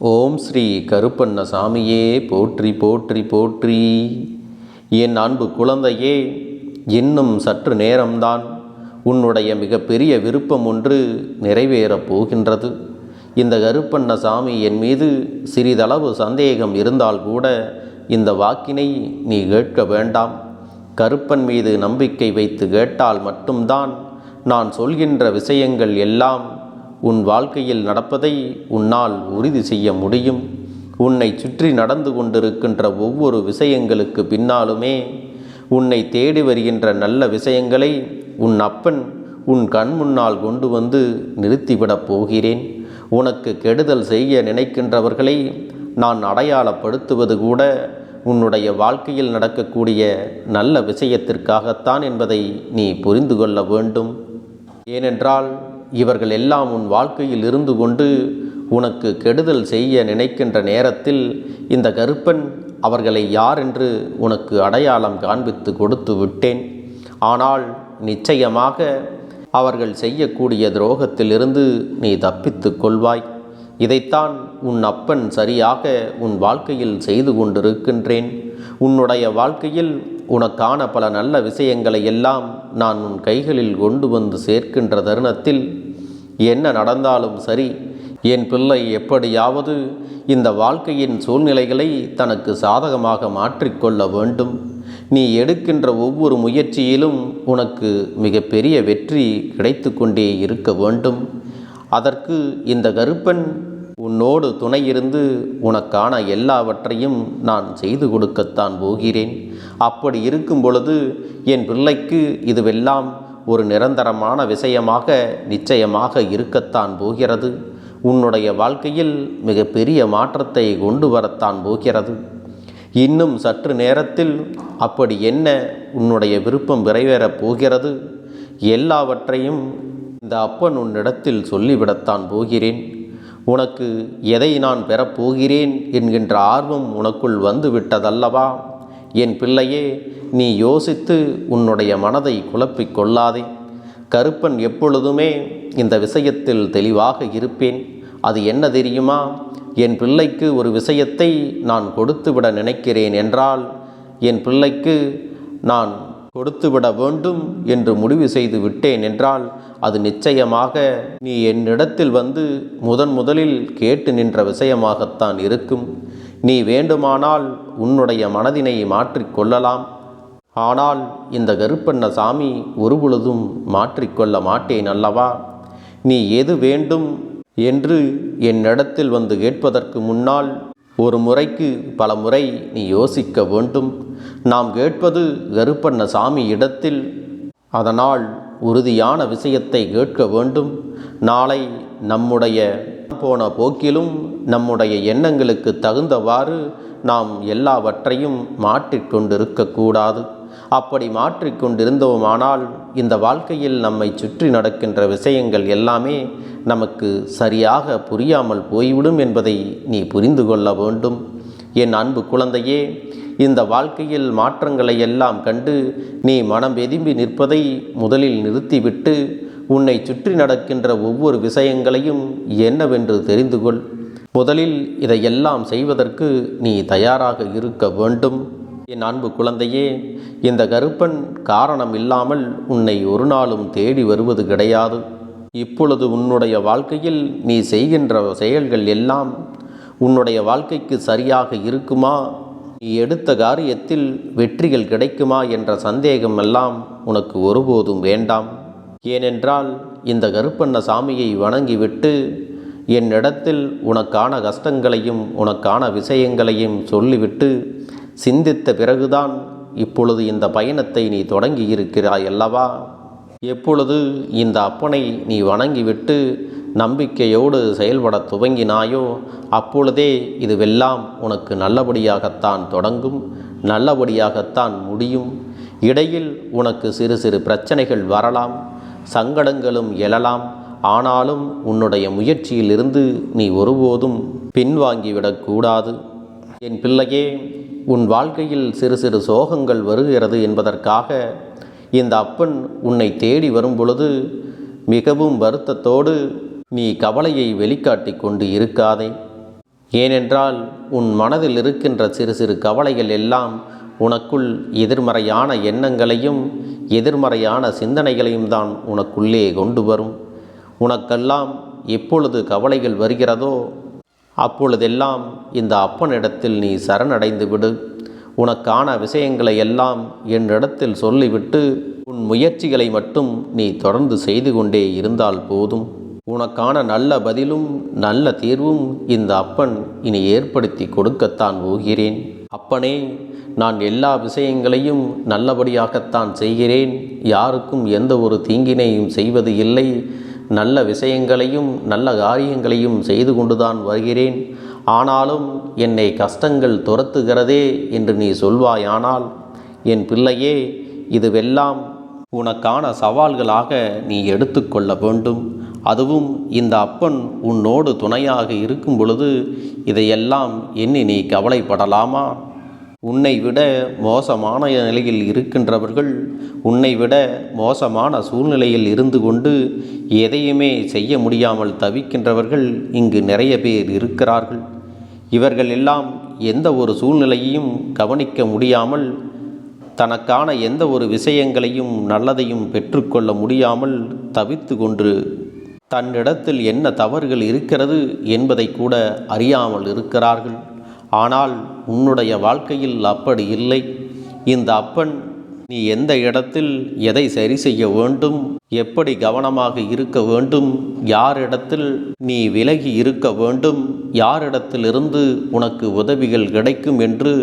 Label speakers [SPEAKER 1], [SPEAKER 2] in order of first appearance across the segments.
[SPEAKER 1] ஓம் ஸ்ரீ கருப்பண்ண சாமியே போற்றி போற்றி போற்றி. என் அன்பு குழந்தையே இன்னும் சற்று நேரம்தான். உன்னுடைய மிகப்பெரிய விருப்பம் ஒன்று நிறைவேறப் போகின்றது. இந்த கருப்பண்ண சாமி என் மீது சிறிதளவு சந்தேகம் இருந்தால் கூட இந்த வாக்கினை நீ கேட்க வேண்டாம். கருப்பன் மீது நம்பிக்கை வைத்து கேட்டால் மட்டும்தான் நான் சொல்கின்ற விஷயங்கள் எல்லாம் உன் வாழ்க்கையில் நடப்பதை உன்னால் உறுதி செய்ய முடியும். உன்னை சுற்றி நடந்து கொண்டிருக்கின்ற ஒவ்வொரு விஷயங்களுக்கு பின்னாலுமே உன்னை தேடி வருகின்ற நல்ல விஷயங்களை உன் அப்பன் உன் கண் முன்னால் கொண்டு வந்து நிறுத்திவிடப் போகிறேன். உனக்கு கெடுதல் செய்ய நினைக்கின்றவர்களை நான் அடையாளப்படுத்துவது கூட உன்னுடைய வாழ்க்கையில் நடக்கக்கூடிய நல்ல விஷயத்திற்காகத்தான் என்பதை நீ புரிந்து கொள்ள வேண்டும். ஏனென்றால் இவர்கள் எல்லாம் உன் வாழ்க்கையில் இருந்து கொண்டு உனக்கு கெடுதல் செய்ய நினைக்கின்ற நேரத்தில் இந்த கருப்பன் அவர்களை யார் என்று உனக்கு அடையாளம் காண்பித்து கொடுத்து விட்டேன். ஆனால் நிச்சயமாக அவர்கள் செய்யக்கூடிய துரோகத்திலிருந்து நீ தப்பித்து கொள்வாய். இதைத்தான் உன் அப்பன் சரியாக உன் வாழ்க்கையில் செய்து கொண்டிருக்கின்றேன். உன்னுடைய வாழ்க்கையில் உனக்கான பல நல்ல விஷயங்களை எல்லாம் நான் உன் கைகளில் கொண்டு வந்து சேர்க்கின்ற தருணத்தில் என்ன நடந்தாலும் சரி என் பிள்ளை எப்படியாவது இந்த வாழ்க்கையின் சூழ்நிலைகளை தனக்கு சாதகமாக மாற்றிக்கொள்ள வேண்டும். நீ எடுக்கின்ற ஒவ்வொரு முயற்சியிலும் உனக்கு மிகப்பெரிய வெற்றி கிடைத்து கொண்டே இருக்க வேண்டும். அதற்கு இந்த கருப்பன் உன்னோடு துணையிருந்து உனக்கான எல்லாவற்றையும் நான் செய்து கொடுக்கத்தான் போகிறேன். அப்படி இருக்கும் பொழுது என் பிள்ளைக்கு இதுவெல்லாம் ஒரு நிரந்தரமான விஷயமாக நிச்சயமாக இருக்கத்தான் போகிறது. உன்னுடைய வாழ்க்கையில் மிகப்பெரிய மாற்றத்தை கொண்டு வரத்தான் போகிறது. இன்னும் சற்று நேரத்தில் அப்படி என்ன உன்னுடைய விருப்பம் நிறைவேறப் போகிறது? எல்லாவற்றையும் இந்த அப்பன் உன்னிடத்தில் சொல்லிவிடத்தான் போகிறேன். உனக்கு எதை நான் பெறப்போகிறேன் என்கின்ற ஆர்வம் உனக்குள் வந்து விட்டதல்லவா என் பிள்ளையே நீ யோசித்து உன்னுடைய மனதை குழப்பிக் கொள்ளாதே. கருப்பன் எப்பொழுதுமே இந்த விஷயத்தில் தெளிவாக இருப்பேன். அது என்ன தெரியுமா? என் பிள்ளைக்கு ஒரு விஷயத்தை நான் கொடுத்துவிட நினைக்கிறேன் என்றால் என் பிள்ளைக்கு நான் கொடுத்துவிட வேண்டும் என்று முடிவு செய்து விட்டேன் என்றால் அது நிச்சயமாக நீ என்னிடத்தில் வந்து முதன் முதலில் கேட்டு நின்ற விஷயமாகத்தான் இருக்கும். நீ வேண்டுமானால் உன்னுடைய மனதினை மாற்றிக்கொள்ளலாம் ஆனால் இந்த கருப்பண்ண சாமி ஒருபொழுதும் மாற்றிக்கொள்ள மாட்டேன் அல்லவா? நீ எது வேண்டும் என்று என்னிடத்தில் வந்து கேட்பதற்கு முன்னால் ஒரு முறைக்கு பல முறை நீ யோசிக்க வேண்டும். நாம் கேட்பது கருப்பண்ண சாமி இடத்தில். அதனால் உறுதியான விஷயத்தை கேட்க வேண்டும். நாளை நம்முடைய போன போக்கிலும் நம்முடைய எண்ணங்களுக்கு தகுந்தவாறு நாம் எல்லாவற்றையும் மாற்றிக்கொண்டிருக்கக்கூடாது அப்படி மாற்றிக்கொண்டிருந்தோமானால் இந்த வாழ்க்கையில் நம்மை சுற்றி நடக்கின்ற விஷயங்கள் எல்லாமே நமக்கு சரியாக புரியாமல் போய்விடும் என்பதை நீ புரிந்து கொள்ள வேண்டும். என் அன்பு குழந்தையே இந்த வாழ்க்கையில் மாற்றங்களை எல்லாம் கண்டு நீ மனம் வெதும்பி நிற்பதை முதலில் நிறுத்திவிட்டு உன்னை சுற்றி நடக்கின்ற ஒவ்வொரு விஷயங்களையும் என்னவென்று தெரிந்து கொள் முதலில் இதையெல்லாம் செய்வதற்கு நீ தயாராக இருக்க வேண்டும். என் அன்பு குழந்தையே இந்த கருப்பன் காரணம் இல்லாமல் உன்னை ஒரு நாளும் தேடி வருவது கிடையாது. இப்பொழுது உன்னுடைய வாழ்க்கையில் நீ செய்கின்ற செயல்கள் எல்லாம் உன்னுடைய வாழ்க்கைக்கு சரியாக இருக்குமா? நீ எடுத்த காரியத்தில் வெற்றிகள் கிடைக்குமா? என்ற சந்தேகம் எல்லாம் உனக்கு ஒருபோதும் வேண்டாம். ஏனென்றால் இந்த கருப்பண்ண சாமியை வணங்கிவிட்டு என்னிடத்தில் உனக்கான கஷ்டங்களையும் உனக்கான விஷயங்களையும் சொல்லிவிட்டு சிந்தித்த பிறகுதான் இப்பொழுது இந்த பயணத்தை நீ தொடங்கி இருக்கிறாய் அல்லவா? எப்பொழுது இந்த அப்பனை நீ வணங்கிவிட்டு நம்பிக்கையோடு செயல்பட துவங்கினாயோ அப்பொழுதே இதுவெல்லாம் உனக்கு நல்லபடியாகத்தான் தொடங்கும் நல்லபடியாகத்தான் முடியும். இடையில் உனக்கு சிறு சிறு பிரச்சனைகள் வரலாம். சங்கடங்களும் எழலாம். ஆனாலும் உன்னுடைய முயற்சியிலிருந்து நீ ஒருபோதும் பின்வாங்கிவிடக்கூடாது என் பிள்ளையே உன் வாழ்க்கையில் சிறு சிறு சோகங்கள் வருகிறது என்பதற்காக இந்த அப்பன் உன்னை தேடி வரும் பொழுது மிகவும் வருத்தத்தோடு நீ கவலையை வெளிக்காட்டி கொண்டு இருக்காதே. ஏனென்றால் உன் மனதில் இருக்கின்ற சிறு சிறு கவலைகள் எல்லாம் உனக்குள் எதிர்மறையான எண்ணங்களையும் எதிர்மறையான சிந்தனைகளையும் தான் உனக்குள்ளே கொண்டு வரும். உனக்கெல்லாம் எப்பொழுது கவலைகள் வருகிறதோ அப்பொழுதெல்லாம் இந்த அப்பனிடத்தில் நீ சரணடைந்து விடு. உனக்கான விஷயங்களை எல்லாம் என்னிடத்தில் சொல்லிவிட்டு உன் முயற்சிகளை மட்டும் நீ தொடர்ந்து செய்து கொண்டே இருந்தால் போதும். உனக்கான நல்ல பதிலும் நல்ல தீர்வும் இந்த அப்பன் இனி ஏற்படுத்தி கொடுக்கத்தான் போகிறேன். அப்பனே நான் எல்லா விஷயங்களையும் நல்லபடியாகத்தான் செய்கிறேன். யாருக்கும் எந்த ஒரு தீங்கினையும் செய்வது இல்லை. நல்ல விஷயங்களையும் நல்ல காரியங்களையும் செய்து கொண்டுதான் வருகிறேன். ஆனாலும் என்னை கஷ்டங்கள் துரத்துகிறதே என்று நீ சொல்வாயானால் என் பிள்ளையே இதுவெல்லாம் உனக்கான சவால்களாக நீ எடுத்துக்கொள்ள வேண்டும். அதுவும் இந்த அப்பன் உன்னோடு துணையாக இருக்கும் பொழுது இதையெல்லாம் எண்ணி நீ கவலைப்படலாமா? உன்னை விட மோசமான நிலையில் இருக்கின்றவர்கள் உன்னை விட மோசமான சூழ்நிலையில் இருந்து கொண்டு எதையுமே செய்ய முடியாமல் தவிக்கின்றவர்கள் இங்கு நிறைய பேர் இருக்கிறார்கள். இவர்கள் எல்லாம் எந்த ஒரு சூழ்நிலையையும் கவனிக்க முடியாமல் தனக்கான எந்த ஒரு விஷயங்களையும் நல்லதையும் பெற்றுக்கொள்ள முடியாமல் தவித்து கொன்று தன்னிடத்தில் என்ன தவறுகள் இருக்கிறது என்பதை கூட அறியாமல் இருக்கிறார்கள். ஆனால் உன்னுடைய வாழ்க்கையில் அப்படி இல்லை. இந்த அப்பன் நீ எந்த இடத்தில் எதை சரி செய்ய வேண்டும் எப்படி கவனமாக இருக்க வேண்டும் யாரிடத்தில் நீ விலகி இருக்க வேண்டும் யாரிடத்திலிருந்து உனக்கு உதவிகள் கிடைக்கும் என்று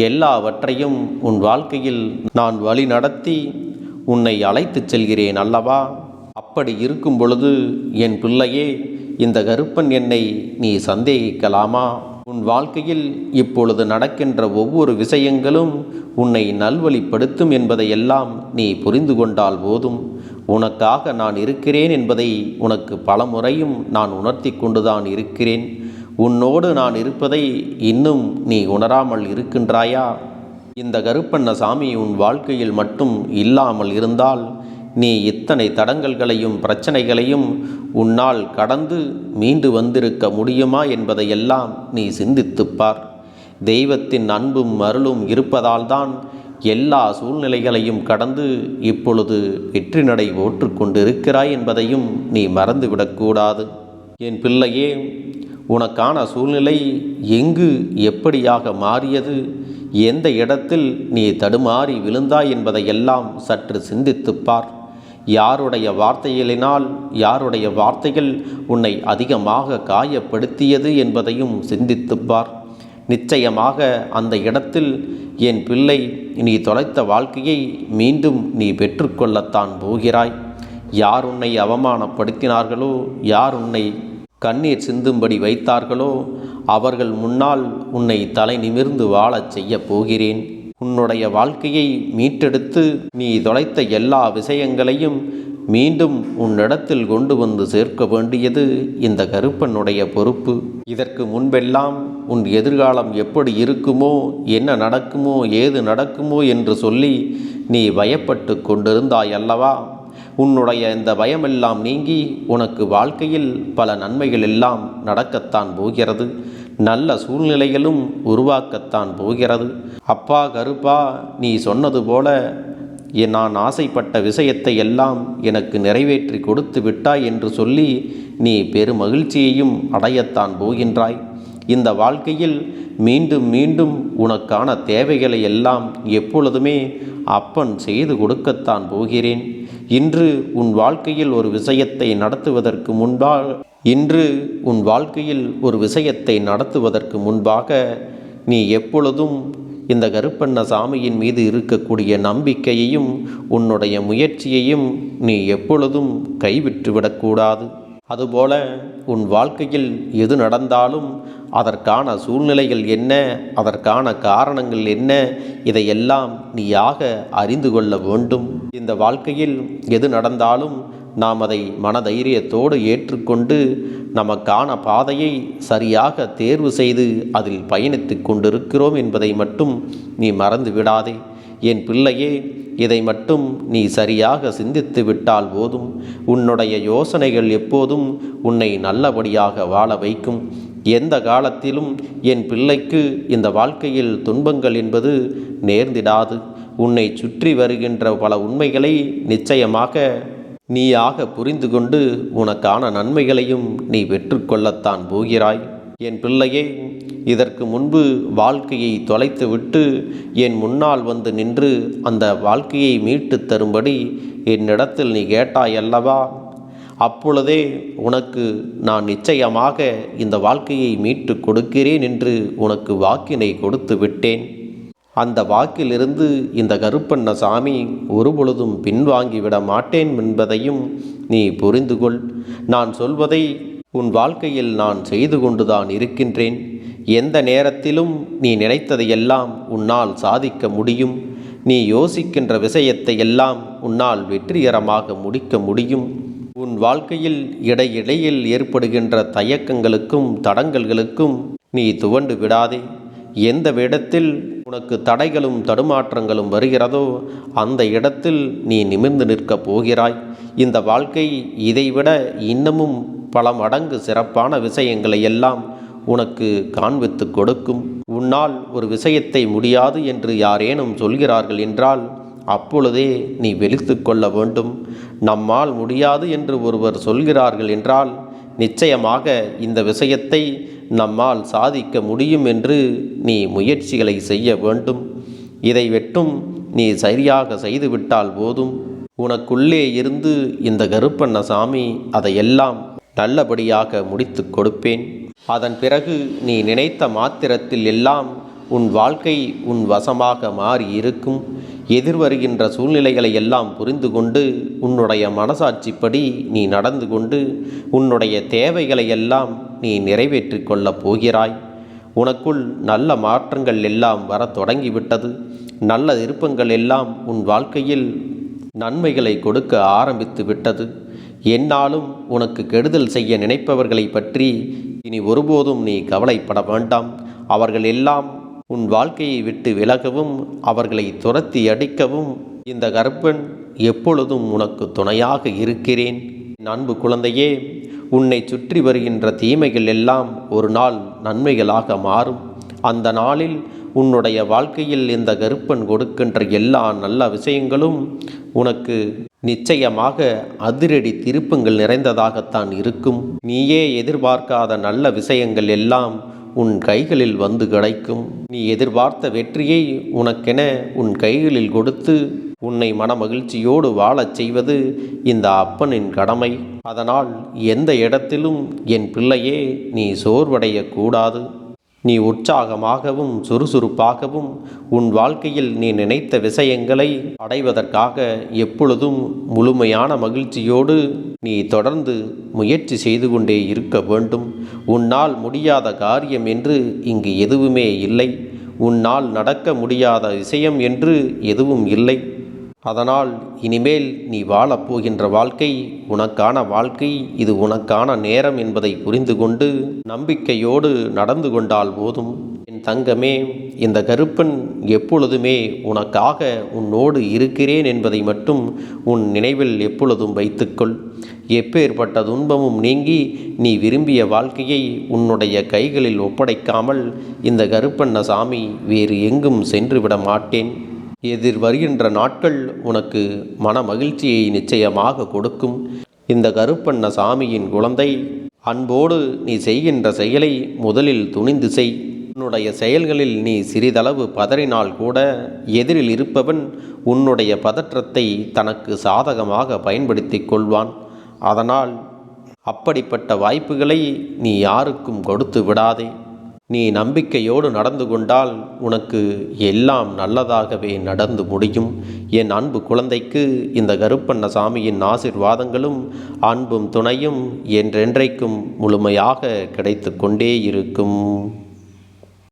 [SPEAKER 1] எல்லாவற்றையும் உன் வாழ்க்கையில் நான் வழி நடத்தி உன்னை அழைத்துச் செல்கிறேன் அல்லவா? அப்படி இருக்கும் பொழுது என் பிள்ளையே இந்த கருப்பன் என்னை நீ சந்தேகிக்கலாமா? உன் வாழ்க்கையில் இப்பொழுது நடக்கின்ற ஒவ்வொரு விஷயங்களும் உன்னை நல்வழிப்படுத்தும் என்பதையெல்லாம் நீ புரிந்து கொண்டால் போதும். உனக்காக நான் இருக்கிறேன் என்பதை உனக்கு பல முறையும் நான் உணர்த்தி கொண்டுதான் இருக்கிறேன். உன்னோடு நான் இருப்பதை இன்னும் நீ உணராமல் இருக்கின்றாயா? இந்த கருப்பண்ண சாமி உன் வாழ்க்கையில் மட்டும் இல்லாமல் இருந்தால் நீ இத்தனை தடங்கல்களையும் பிரச்சனைகளையும் உன்னால் கடந்து மீண்டு வந்திருக்க முடியுமா என்பதையெல்லாம் நீ சிந்தித்துப்பார் தெய்வத்தின் அன்பும் அருளும் இருப்பதால்தான் எல்லா சூழ்நிலைகளையும் கடந்து இப்பொழுது வெற்றி நடை ஓற்றுக்கொண்டிருக்கிறாய் என்பதையும் நீ மறந்துவிடக்கூடாது. என் பிள்ளையே உனக்கான சூழ்நிலை எங்கு எப்படியாக மாறியது? எந்த இடத்தில் நீ தடுமாறி விழுந்தாய் என்பதையெல்லாம் சற்று சிந்தித்துப்பார் யாருடைய வார்த்தைகளினால் யாருடைய வார்த்தைகள் உன்னை அதிகமாக காயப்படுத்தியது என்பதையும் சிந்தித்துப்பார் நிச்சயமாக அந்த இடத்தில் என் பிள்ளை நீ தொலைத்த வாழ்க்கையை மீண்டும் நீ பெற்றுக்கொள்ளத்தான் போகிறாய். யார் உன்னை அவமானப்படுத்தினார்களோ யார் உன்னை கண்ணீர் சிந்தும்படி வைத்தார்களோ அவர்கள் முன்னால் உன்னை தலை நிமிர்ந்து வாழச் செய்யப் போகிறேன். உன்னுடைய வாழ்க்கையை மீட்டெடுத்து நீ தொலைத்த எல்லா விஷயங்களையும் மீண்டும் உன்னிடத்தில் கொண்டு வந்து சேர்க்க வேண்டியது இந்த கருப்பனுடைய பொறுப்பு. இதற்கு முன்பெல்லாம் உன் எதிர்காலம் எப்படி இருக்குமோ என்ன நடக்குமோ ஏது நடக்குமோ என்று சொல்லி நீ பயப்பட்டு கொண்டிருந்தாய் அல்லவா? உன்னுடைய இந்த பயமெல்லாம் நீங்கி உனக்கு வாழ்க்கையில் பல நன்மைகள் எல்லாம் நடக்கத்தான் போகிறது. நல்ல சூழ்நிலைகளும் உருவாக்கத்தான் போகிறது. அப்பா கருப்பா நீ சொன்னது போல நான் ஆசைப்பட்ட விஷயத்தை எல்லாம் எனக்கு நிறைவேற்றி கொடுத்து விட்டாய் என்று சொல்லி நீ பெருமகிழ்ச்சியையும் அடையத்தான் போகின்றாய். இந்த வாழ்க்கையில் மீண்டும் மீண்டும் உனக்கான தேவைகளை எல்லாம் எப்பொழுதுமே அப்பன் செய்து கொடுக்கத்தான் போகிறேன். இன்று உன் வாழ்க்கையில் ஒரு விஷயத்தை நடத்துவதற்கு முன்பாக இன்று உன் வாழ்க்கையில் ஒரு விஷயத்தை நடத்துவதற்கு முன்பாக நீ எப்பொழுதும் இந்த கருப்பண்ண சாமியின் மீது இருக்கக்கூடிய நம்பிக்கையையும் உன்னுடைய முயற்சியையும் நீ எப்பொழுதும் கைவிட்டுவிடக்கூடாது. அதுபோல உன் வாழ்க்கையில் எது நடந்தாலும் அதற்கான சூழ்நிலைகள் என்ன அதற்கான காரணங்கள் என்ன இதையெல்லாம் நீயாக அறிந்து கொள்ள வேண்டும். இந்த வாழ்க்கையில் எது நடந்தாலும் நாம் அதை மனதைரியத்தோடு ஏற்றுக்கொண்டு நமக்கான பாதையை சரியாக தேர்வு செய்து அதில் பயணித்து கொண்டிருக்கிறோம் என்பதை மட்டும் நீ மறந்து விடாதே என் பிள்ளையே இதை மட்டும் நீ சரியாக சிந்தித்து விட்டால் போதும். உன்னுடைய யோசனைகள் எப்போதும் உன்னை நல்லபடியாக வாழ வைக்கும். எந்த காலத்திலும் என் பிள்ளைக்கு இந்த வாழ்க்கையில் துன்பங்கள் என்பது நேர்ந்திடாது. உன்னை சுற்றி வருகின்ற பல உண்மைகளை நிச்சயமாக நீயாக புரிந்து கொண்டு உனக்கான நன்மைகளையும் நீ பெற்றுக்கொள்ளத்தான் போகிறாய். என் பிள்ளையே இதற்கு முன்பு வாழ்க்கையை தொலைத்துவிட்டு என் முன்னால் வந்து நின்று அந்த வாழ்க்கையை மீட்டு தரும்படி என்னிடத்தில் நீ கேட்டாய் அல்லவா? அப்பொழுதே உனக்கு நான் நிச்சயமாக இந்த வாழ்க்கையை மீட்டு கொடுக்கிறேன் என்று உனக்கு வாக்கினை கொடுத்து விட்டேன். அந்த வாக்கிலிருந்து இந்த கருப்பண்ண சாமி ஒருபொழுதும் பின்வாங்கிவிட மாட்டேன் என்பதையும் நீ புரிந்து கொள் நான் சொல்வதை உன் வாழ்க்கையில் நான் செய்து கொண்டுதான் இருக்கின்றேன். எந்த நேரத்திலும் நீ நினைத்ததையெல்லாம் உன்னால் சாதிக்க முடியும். நீ யோசிக்கின்ற விஷயத்தை எல்லாம் உன்னால் வெற்றிகரமாக முடிக்க முடியும். உன் வாழ்க்கையில் இடையிடையில் ஏற்படுகின்ற தயக்கங்களுக்கும் தடங்கல்களுக்கும் நீ துவண்டு விடாதே. எந்த இடத்தில் உனக்கு தடைகளும் தடுமாற்றங்களும் வருகிறதோ அந்த இடத்தில் நீ நிமிர்ந்து நிற்கப் போகிறாய். இந்த வாழ்க்கை இதைவிட இன்னமும் பல மடங்கு சிறப்பான விஷயங்களை எல்லாம் உனக்கு காண்பித்து கொடுக்கும். உன்னால் ஒரு விஷயத்தை முடியாது என்று யாரேனும் சொல்கிறார்கள் என்றால் அப்பொழுதே நீ வெளித்து கொள்ள வேண்டும். நம்மால் முடியாது என்று ஒருவர் சொல்கிறார்கள் என்றால் நிச்சயமாக இந்த விஷயத்தை நம்மால் சாதிக்க முடியும் என்று நீ முயற்சிகளை செய்ய வேண்டும். இதை வெட்டும் நீ சரியாக செய்துவிட்டால் போதும். உனக்குள்ளே இருந்து இந்த கருப்பண்ண சாமி அதையெல்லாம் நல்லபடியாக முடித்து கொடுப்பேன். அதன் பிறகு நீ நினைத்த மாத்திரத்தில் எல்லாம் உன் வாழ்க்கை உன் வசமாக மாறி இருக்கும். எதிர்வருகின்ற சூழ்நிலைகளை எல்லாம் புரிந்து கொண்டு உன்னுடைய மனசாட்சிப்படி நீ நடந்து கொண்டு உன்னுடைய தேவைகளை எல்லாம் நீ நிறைவேற்றி கொள்ளப் போகிறாய். உனக்குள் நல்ல மாற்றங்கள் எல்லாம் வரத் தொடங்கிவிட்டது. நல்ல விருப்பங்கள் எல்லாம் உன் வாழ்க்கையில் நன்மைகளை கொடுக்க ஆரம்பித்து விட்டது. என்னாலும் உனக்கு கெடுதல் செய்ய நினைப்பவர்களை பற்றி இனி ஒருபோதும் நீ கவலைப்பட வேண்டாம். அவர்கள் எல்லாம் உன் வாழ்க்கையை விட்டு விலகவும் அவர்களை துரத்தி அடிக்கவும் இந்த கர்ப்பன் எப்பொழுதும் உனக்கு துணையாக இருக்கிறேன். அன்பு குழந்தையே உன்னை சுற்றி வருகின்ற தீமைகள் எல்லாம் ஒரு நாள் நன்மைகளாக மாறும். அந்த நாளில் உன்னுடைய வாழ்க்கையில் இந்த கருப்பன் கொடுக்கின்ற எல்லா நல்ல விஷயங்களும் உனக்கு நிச்சயமாக அதிரடி திருப்பங்கள் நிறைந்ததாகத்தான் இருக்கும். நீயே எதிர்பார்க்காத நல்ல விஷயங்கள் எல்லாம் உன் கைகளில் வந்து கிடைக்கும். நீ எதிர்பார்த்த வெற்றியை உனக்கென உன் கைகளில் கொடுத்து உன்னை மனமகிழ்ச்சியோடு வாழச் செய்வது இந்த அப்பனின் கடமை. அதனால் எந்த இடத்திலும் என் பிள்ளையே நீ சோர்வடையக்கூடாது நீ உற்சாகமாகவும் சுறுசுறுப்பாகவும் உன் வாழ்க்கையில் நீ நினைத்த விஷயங்களை அடைவதற்காக எப்பொழுதும் முழுமையான மகிழ்ச்சியோடு நீ தொடர்ந்து முயற்சி செய்து கொண்டே இருக்க வேண்டும். உன்னால் முடியாத காரியம் என்று இங்கு எதுவுமே இல்லை. உன்னால் நடக்க முடியாத விஷயம் என்று எதுவும் இல்லை. அதனால் இனிமேல் நீ வாழப்போகின்ற வாழ்க்கை உனக்கான வாழ்க்கை இது உனக்கான நேரம் என்பதை புரிந்து கொண்டு நம்பிக்கையோடு நடந்து கொண்டால் போதும். என் தங்கமே இந்த கருப்பன் எப்பொழுதுமே உனக்காக உன்னோடு இருக்கிறேன் என்பதை மட்டும் உன் நினைவில் எப்பொழுதும் வைத்துக்கொள். எப்பேற்பட்ட துன்பமும் நீங்கி நீ விரும்பிய வாழ்க்கையை உன்னுடைய கைகளில் ஒப்படைக்காமல் இந்த கருப்பண்ண சாமி வேறு எங்கும் சென்று விட மாட்டேன். எதிர் வருகின்ற நாட்கள் உனக்கு மன மகிழ்ச்சியை நிச்சயமாக கொடுக்கும். இந்த கருப்பண்ண சாமியின் குழந்தை அன்போடு நீ செய்கின்ற செயலை முதலில் துணிந்து செய். உன்னுடைய செயல்களில் நீ சிறிதளவு பதறினால் கூட எதிரில் இருப்பவன் உன்னுடைய பதற்றத்தை தனக்கு சாதகமாக பயன்படுத்தி கொள்வான். அதனால் அப்படிப்பட்ட வாய்ப்புகளை நீ யாருக்கும் கொடுத்து விடாதே. நீ நம்பிக்கையோடு நடந்து கொண்டால் உனக்கு எல்லாம் நல்லதாகவே நடந்து முடியும். என் அன்பு குழந்தைக்கு இந்த கருப்பண்ண சாமியின் ஆசிர்வாதங்களும் அன்பும் துணையும் என்றென்றைக்கும் முழுமையாக கிடைத்து கொண்டே இருக்கும்.